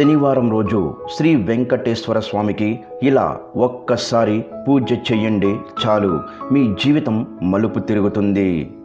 శనివారం రోజు శ్రీ వెంకటేశ్వర స్వామికి ఇలా ఒక్కసారి పూజ చెయ్యండి చాలు. మీ జీవితం మలుపు తిరుగుతుంది.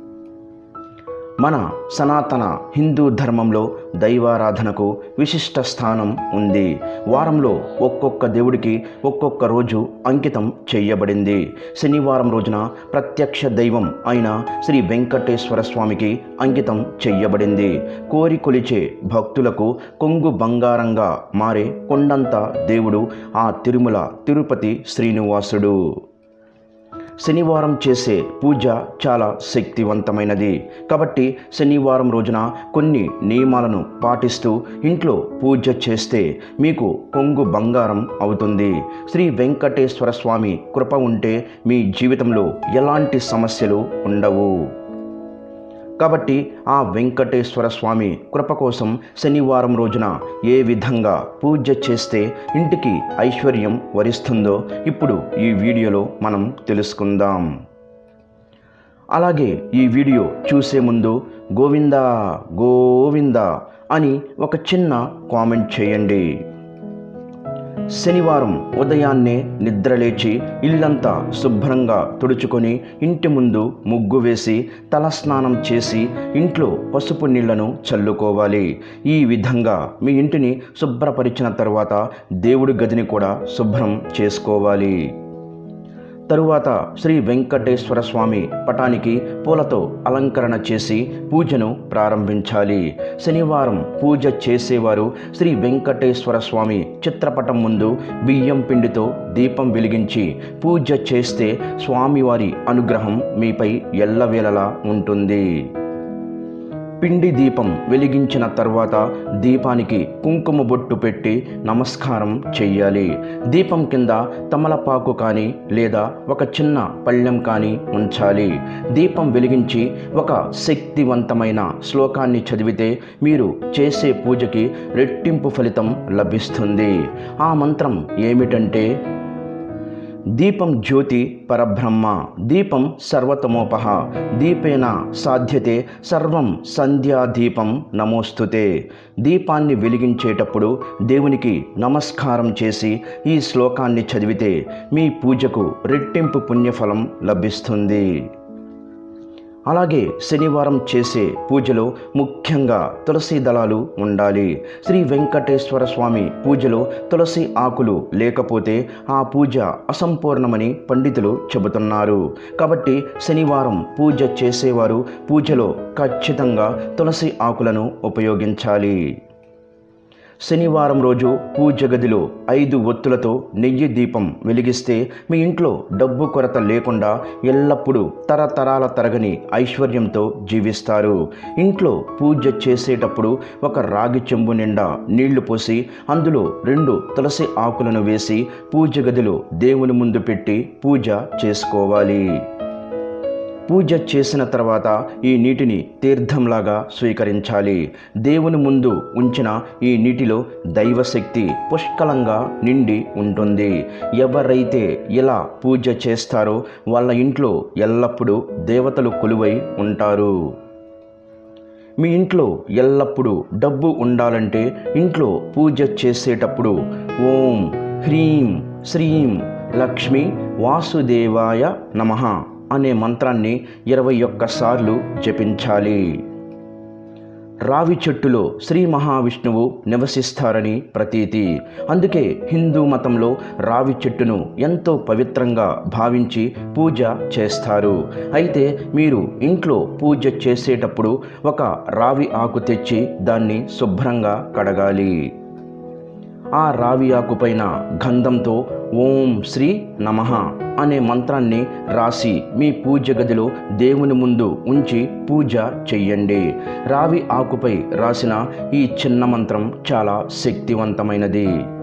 మన సనాతన హిందూ ధర్మంలో దైవారాధనకు విశిష్ట స్థానం ఉంది. వారంలో ఒక్కొక్క దేవుడికి ఒక్కొక్క రోజు అంకితం చేయబడింది. శనివారం రోజున ప్రత్యక్ష దైవం అయిన శ్రీ వెంకటేశ్వర స్వామికి అంకితం చేయబడింది. కోరి కొలిచే భక్తులకు కొంగు బంగారంగా మారే కొండంత దేవుడు ఆ తిరుమల తిరుపతి శ్రీనివాసుడు. శనివారం చేసే పూజ చాలా శక్తివంతమైనది. కాబట్టి శనివారం రోజున కొన్ని నియమాలను పాటిస్తూ ఇంట్లో పూజ చేస్తే మీకు కొంగు బంగారం అవుతుంది. శ్రీ వెంకటేశ్వర స్వామి కృప ఉంటే మీ జీవితంలో ఎలాంటి సమస్యలు ఉండవు. కాబట్టి ఆ వెంకటేశ్వర స్వామి కృప కోసం శనివారం రోజున ఏ విధంగా పూజ చేస్తే ఇంటికి ఐశ్వర్యం వరిస్తుందో ఇప్పుడు ఈ వీడియోలో మనం తెలుసుకుందాం. అలాగే ఈ వీడియో చూసే ముందు గోవిందా గోవిందా అని ఒక చిన్న కామెంట్ చేయండి. శనివారం ఉదయాన్నే నిద్రలేచి ఇల్లంతా శుభ్రంగా తుడుచుకొని ఇంటి ముందు ముగ్గు వేసి తలస్నానం చేసి ఇంట్లో పసుపు నీళ్ళను చల్లుకోవాలి. ఈ విధంగా మీ ఇంటిని శుభ్రపరిచిన తర్వాత దేవుడి గదిని కూడా శుభ్రం చేసుకోవాలి. తరువాత శ్రీ వెంకటేశ్వర స్వామి పటానికి పూలతో అలంకరణ చేసి పూజను ప్రారంభించాలి. శనివారం పూజ చేసేవారు శ్రీ వెంకటేశ్వర స్వామి చిత్రపటం ముందు బియ్యం పిండితో దీపం వెలిగించి పూజ చేస్తే స్వామివారి అనుగ్రహం మీపై ఎల్లవేళలా ఉంటుంది. పిండి దీపం వెలిగించిన తర్వాత దీపానికి కుంకుమ బొట్టు పెట్టి నమస్కారం చెయ్యాలి. దీపం కింద తమలపాకు కానీ లేదా ఒక చిన్న పళ్ళెం కానీ ఉంచాలి. దీపం వెలిగించి ఒక శక్తివంతమైన శ్లోకాన్ని చదివితే మీరు చేసే పూజకి రెట్టింపు ఫలితం లభిస్తుంది. ఆ మంత్రం ఏమిటంటే దీపం జ్యోతి పరబ్రహ్మ దీపం సర్వతమోపహ దీపేన సాధ్యతే సర్వం సంధ్యాదీపం నమోస్తుతే. దీపాన్ని వెలిగించేటప్పుడు దేవునికి నమస్కారం చేసి ఈ శ్లోకాన్ని చదివితే మీ పూజకు రెట్టింపు పుణ్యఫలం లభిస్తుంది. అలాగే శనివారం చేసే పూజలో ముఖ్యంగా తులసి దళాలు ఉండాలి. శ్రీ వెంకటేశ్వర స్వామి పూజలో తులసి ఆకులు లేకపోతే ఆ పూజ అసంపూర్ణమని పండితులు చెబుతున్నారు. కాబట్టి శనివారం పూజ చేసేవారు పూజలో ఖచ్చితంగా తులసి ఆకులను ఉపయోగించాలి. శనివారం రోజు పూజ గదిలో ఐదు ఒత్తులతో నెయ్యి దీపం వెలిగిస్తే మీ ఇంట్లో డబ్బు కొరత లేకుండా ఎల్లప్పుడూ తరతరాల తరగని ఐశ్వర్యంతో జీవిస్తారు. ఇంట్లో పూజ చేసేటప్పుడు ఒక రాగి చెంబు నిండా నీళ్ళు పోసి అందులో రెండు తులసి ఆకులను వేసి పూజ గదిలో దేవుని ముందు పెట్టి పూజ చేసుకోవాలి. పూజ చేసిన తర్వాత ఈ నీటిని తీర్థంలాగా స్వీకరించాలి. దేవుని ముందు ఉంచిన ఈ నీటిలో దైవశక్తి పుష్కలంగా నిండి ఉంటుంది. ఎవరైతే ఇలా పూజ చేస్తారో వాళ్ళ ఇంట్లో ఎల్లప్పుడూ దేవతలు కొలువై ఉంటారు. మీ ఇంట్లో ఎల్లప్పుడూ డబ్బు ఉండాలంటే ఇంట్లో పూజ చేసేటప్పుడు ఓం హ్రీం శ్రీం లక్ష్మి వాసుదేవాయ నమః. అనే మంత్రాన్ని ఇరవై ఒక్కసార్లు జపించాలి. రావి చెట్టులో శ్రీ మహావిష్ణువు నివసిస్తారని ప్రతీతి. అందుకే హిందూ మతంలో రావి చెట్టును ఎంతో పవిత్రంగా భావించి పూజ చేస్తారు. అయితే మీరు ఇంట్లో పూజ చేసేటప్పుడు ఒక రావి ఆకు తెచ్చి దాన్ని శుభ్రంగా కడగాలి. ఆ రావి ఆకుపైన గంధంతో ఓం శ్రీ నమః అనే మంత్రాన్ని రాసి మీ పూజ గదిలో దేవుని ముందు ఉంచి పూజ చెయ్యండి. రావి ఆకుపై రాసిన ఈ చిన్న మంత్రం చాలా శక్తివంతమైనది.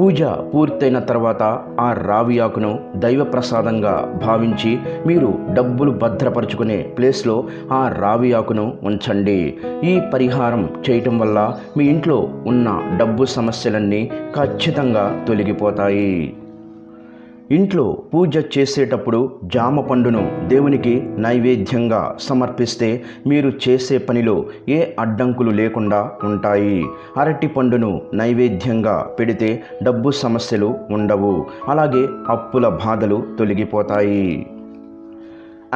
పూజ పూర్తయిన తర్వాత ఆ రావి ఆకును దైవ ప్రసాదంగా భావించి మీరు డబ్బులు భద్రపరుచుకునే ప్లేస్లో ఆ రావి ఆకును ఉంచండి. ఈ పరిహారం చేయటం వల్ల మీ ఇంట్లో ఉన్న డబ్బు సమస్యలన్నీ ఖచ్చితంగా తొలగిపోతాయి. ఇంట్లో పూజ చేసేటప్పుడు జామ పండును దేవునికి నైవేద్యంగా సమర్పిస్తే మీరు చేసే పనిలో ఏ అడ్డంకులు లేకుండా ఉంటాయి. అరటి పండును నైవేద్యంగా పెడితే డబ్బు సమస్యలు ఉండవు. అలాగే అప్పుల బాధలు తొలగిపోతాయి.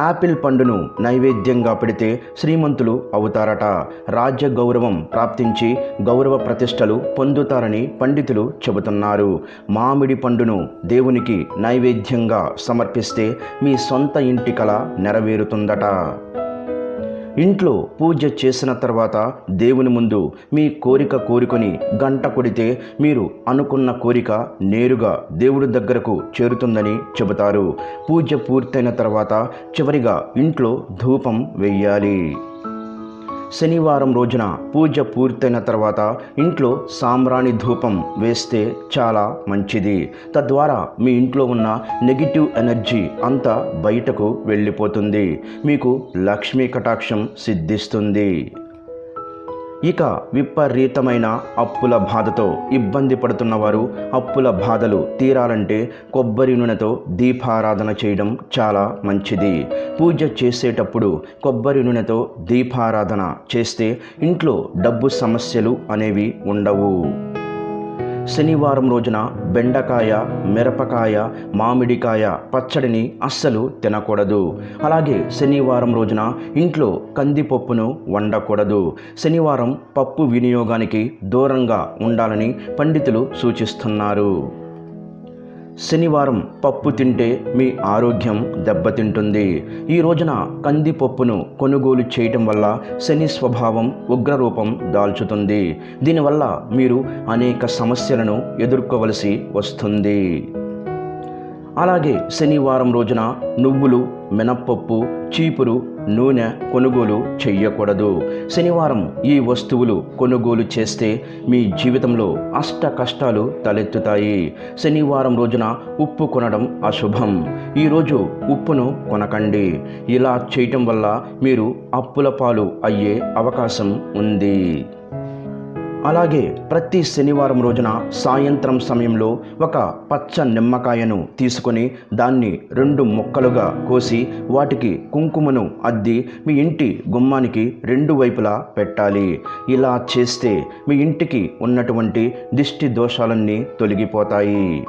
యాపిల్ పండును నైవేద్యంగా పెడితే శ్రీమంతులు అవుతారట. రాజ్య గౌరవం ప్రాప్తించి గౌరవ ప్రతిష్టలు పొందుతారని పండితులు చెబుతున్నారు. మామిడి పండును దేవునికి నైవేద్యంగా సమర్పిస్తే మీ సొంత ఇంటి కల నెరవేరుతుందట. ఇంట్లో పూజ చేసిన తర్వాత దేవుని ముందు మీ కోరిక కోరుకొని గంట కొడితే మీరు అనుకున్న కోరిక నేరుగా దేవుడి దగ్గరకు చేరుతుందని చెబుతారు. పూజ పూర్తయిన తర్వాత చివరిగా ఇంట్లో ధూపం వెయ్యాలి శనివారం రోజున పూజ పూర్తయిన తర్వాత ఇంట్లో సాంబ్రాణి ధూపం వేస్తే చాలా మంచిది. తద్వారా మీ ఇంట్లో ఉన్న నెగిటివ్ ఎనర్జీ అంతా బయటకు వెళ్ళిపోతుంది. మీకు లక్ష్మీ కటాక్షం సిద్ధిస్తుంది. ఇక విపరీతమైన అప్పుల బాధతో ఇబ్బంది పడుతున్నవారు అప్పుల బాధలు తీరాలంటే కొబ్బరి నూనెతో దీపారాధన చేయడం చాలా మంచిది. పూజ చేసేటప్పుడు కొబ్బరి నూనెతో దీపారాధన చేస్తే ఇంట్లో డబ్బు సమస్యలు అనేవి ఉండవు. శనివారం రోజున బెండకాయ మిరపకాయ మామిడికాయ పచ్చడిని అస్సలు తినకూడదు. అలాగే శనివారం రోజున ఇంట్లో కందిపప్పును వండకూడదు. శనివారం పప్పు వినియోగానికి దూరంగా ఉండాలని పండితులు సూచిస్తున్నారు. శనివారం పప్పు తింటే మీ ఆరోగ్యం దెబ్బతింటుంది. ఈ రోజున కందిపప్పును కొనుగోలు చేయటం వల్ల శని స్వభావం ఉగ్రరూపం దాల్చుతుంది. దీనివల్ల మీరు అనేక సమస్యలను ఎదుర్కోవలసి వస్తుంది. అలాగే శనివారం రోజున నువ్వులు మినప్పప్పు చీపురు నూనె కొనుగోలు చెయ్యకూడదు. శనివారం ఈ వస్తువులు కొనుగోలు చేస్తే మీ జీవితంలో అష్ట కష్టాలు తలెత్తుతాయి. శనివారం రోజున ఉప్పు కొనడం అశుభం. ఈరోజు ఉప్పును కొనకండి. ఇలా చేయటం వల్ల మీరు అప్పుల పాలు అయ్యే అవకాశం ఉంది. అలాగే ప్రతి శనివారం రోజున సాయంత్రం సమయంలో ఒక పచ్చ నిమ్మకాయను తీసుకొని దాన్ని రెండు ముక్కలుగా కోసి వాటికి కుంకుమను అద్ది మీ ఇంటి గుమ్మానికి రెండు వైపులా పెట్టాలి. ఇలా చేస్తే మీ ఇంటికి ఉన్నటువంటి దిష్టి దోషాలన్నీ తొలగిపోతాయి.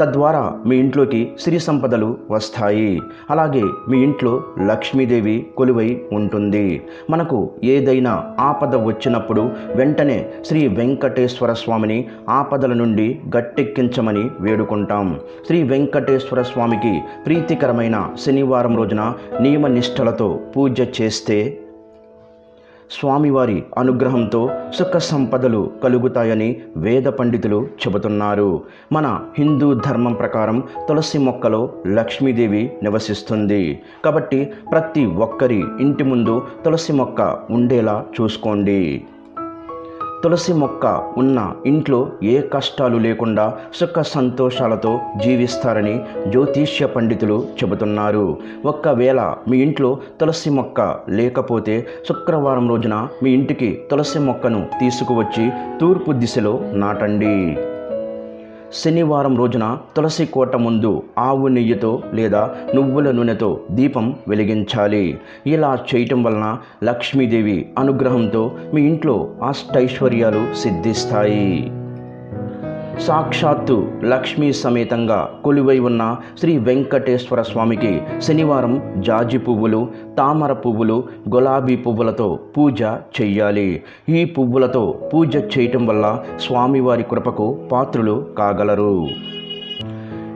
తద్వారా మీ ఇంట్లోకి సిరి సంపదలు వస్తాయి. అలాగే మీ ఇంట్లో లక్ష్మీదేవి కొలువై ఉంటుంది. మనకు ఏదైనా ఆపద వచ్చినప్పుడు వెంటనే శ్రీ వెంకటేశ్వర స్వామిని ఆపదల నుండి గట్టెక్కించమని వేడుకుంటాం. శ్రీ వెంకటేశ్వర స్వామికి ప్రీతికరమైన శనివారం రోజున నియమ నిష్టలతో పూజ చేస్తే స్వామివారి అనుగ్రహంతో సుఖ సంపదలు కలుగుతాయని వేద పండితులు చెబుతున్నారు. మన హిందూ ధర్మం ప్రకారం తులసి మొక్కలో లక్ష్మీదేవి నివసిస్తుంది. కాబట్టి ప్రతి ఒక్కరి ఇంటి ముందు తులసి మొక్క ఉండేలా చూసుకోండి. తులసి మొక్క ఉన్న ఇంట్లో ఏ కష్టాలు లేకుండా సుఖ సంతోషాలతో జీవిస్తారని జ్యోతిష్య పండితులు చెబుతున్నారు. ఒక్కవేళ మీ ఇంట్లో తులసి మొక్క లేకపోతే శుక్రవారం రోజున మీ ఇంటికి తులసి మొక్కను తీసుకువచ్చి తూర్పు దిశలో నాటండి. శనివారం రోజున తులసి కోట ముందు ఆవు నెయ్యితో లేదా నువ్వుల నూనెతో దీపం వెలిగించాలి. ఇలా చేయటం వలన లక్ష్మీదేవి అనుగ్రహంతో మీ ఇంట్లో అష్టైశ్వర్యాలు సిద్ధిస్తాయి. సాక్షాత్తు లక్ష్మీ సమేతంగా కొలువై ఉన్న శ్రీ వెంకటేశ్వర స్వామికి శనివారం జాజి పువ్వులు తామర పువ్వులు గులాబీ పువ్వులతో పూజ చెయ్యాలి. ఈ పువ్వులతో పూజ చేయటం వల్ల స్వామివారి కృపకు పాత్రులు కాగలరు.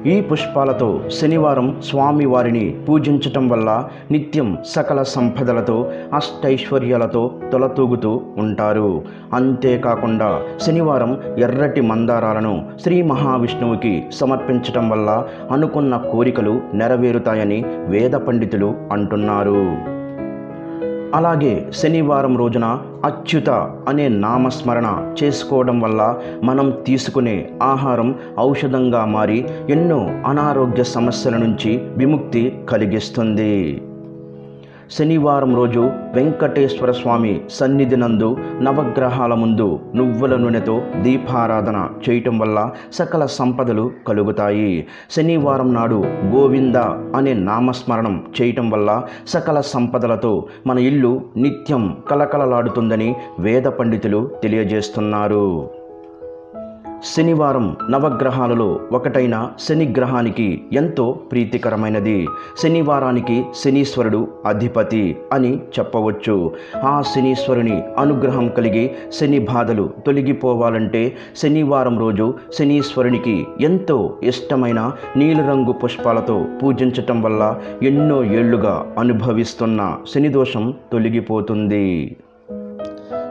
ఈ పుష్పాలతో శనివారం స్వామివారిని పూజించటం వల్ల నిత్యం సకల సంపదలతో అష్టైశ్వర్యాలతో తొలతూగుతూ ఉంటారు. అంతేకాకుండా శనివారం ఎర్రటి మందారాలను శ్రీ మహావిష్ణువుకి సమర్పించటం వల్ల అనుకున్న కోరికలు నెరవేరుతాయని వేద పండితులు అంటున్నారు. అలాగే శనివారం రోజున అచ్యుత అనే నామస్మరణ చేసుకోవడం వల్ల మనం తీసుకునే ఆహారం ఔషధంగా మారి ఎన్నో అనారోగ్య సమస్యల నుంచి విముక్తి కలిగిస్తుంది. శనివారం రోజు వెంకటేశ్వర స్వామి సన్నిధి నందు నవగ్రహాల ముందు నువ్వుల నూనెతో దీపారాధన చేయటం వల్ల సకల సంపదలు కలుగుతాయి. శనివారం నాడు గోవింద అనే నామస్మరణం చేయటం వల్ల సకల సంపదలతో మన ఇల్లు నిత్యం కలకలలాడుతుందని వేద పండితులు తెలియజేస్తున్నారు. శనివారం నవగ్రహాలలో ఒకటైన శని గ్రహానికి ఎంతో ప్రీతికరమైనది. శనివారానికి శనీశ్వరుడు అధిపతి అని చెప్పవచ్చు. ఆ శనీశ్వరుని అనుగ్రహం కలిగి శని బాధలు తొలగిపోవాలంటే శనివారం రోజు శనీశ్వరునికి ఎంతో ఇష్టమైన నీలిరంగు పుష్పాలతో పూజించటం వల్ల ఎన్నో ఏళ్ళుగా అనుభవిస్తున్న శనిదోషం తొలగిపోతుంది.